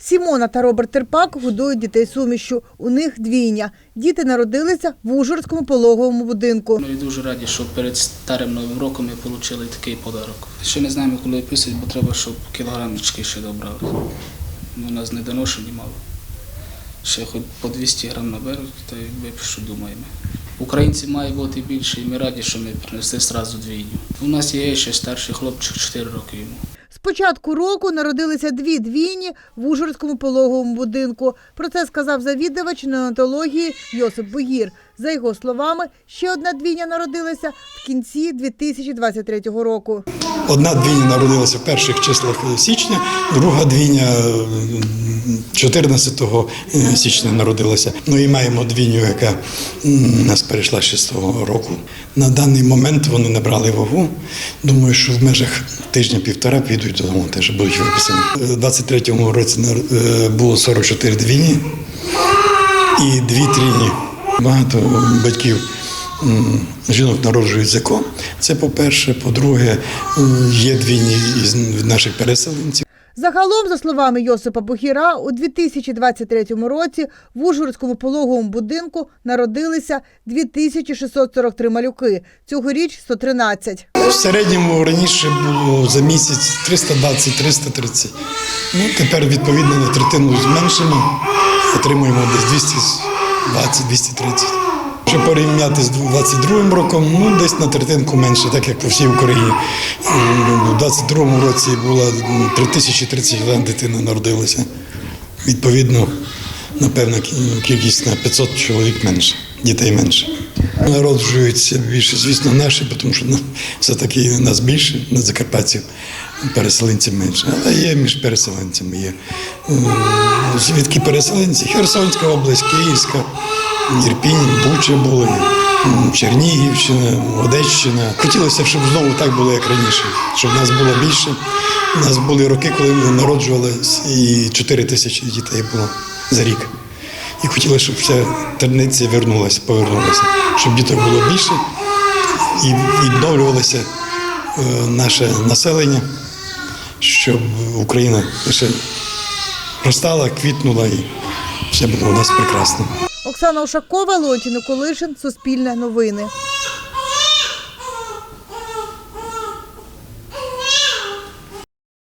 Сімона та Роберт Терпак годують дітей сумішю. У них двійня. Діти народилися в Ужгородському пологовому будинку. Ми дуже раді, що перед старим новим роком ми отримали такий подарок. Ще не знаємо, коли виписують, бо треба, щоб кілограмчики ще добрали. Ну, У нас недоношені мало. Ще хоч по 200 грам наберуть, та й випишу, думаємо. Українці має бути більше, і ми раді, що ми принесли одразу двійню. У нас є ще старший хлопчик, 4 роки йому. Початку року народилися дві двійні в Ужгородському пологовому будинку. Про це сказав завідувач неонатології Йосип Бугір. За його словами, ще одна двійня народилася в кінці 2023 року. Одна двійня народилася в перших числах січня, друга двійня е, 14 січня народилася. Ну і маємо двійню, яка нас перейшла ще з того року. На даний момент вони набрали вагу. Думаю, що в межах тижня-півтора підуть додому, теж будуть виписані. У 23-му році е, було 44 двійні і дві трійні. Багато батьків жінок народжують ЗКО. Це по-перше. По-друге, е, є двійні із наших переселенців. Загалом, за словами Йосипа Бухіра, у 2023 році в Ужгородському пологовому будинку народилися 2643 малюки. Цьогоріч 113. В середньому раніше було за місяць 320-330. Ну, тепер, відповідно, на третину зменшимо, отримуємо десь 220-230. Якщо порівняти з 22-м роком, ну десь на третинку менше, так як по всій Україні. У 22 році було 3031 дитина народилася. Відповідно, напевно, кількість на 500 чоловік менше, дітей менше. Народжуються більше, звісно, наші, тому що все-таки нас більше, на закарпатців, переселенців менше. Але є між переселенцями. Є. Е, Звідки переселенці? Херсонська область, Київська, Ірпінь, Буча були, Чернігівщина, Одещина. Хотілося щоб знову так було, як раніше, щоб нас було більше. У нас були роки, коли народжувалися, і 4 тисячі дітей було за рік. І хотіли, щоб ця традиція вернулася, повернулася, щоб діток було більше і відновлювалося е, наше населення, щоб Україна ще ростала, квітнула і все було у нас прекрасно. Оксана Ушакова, Леонтій Николишин, Суспільне новини.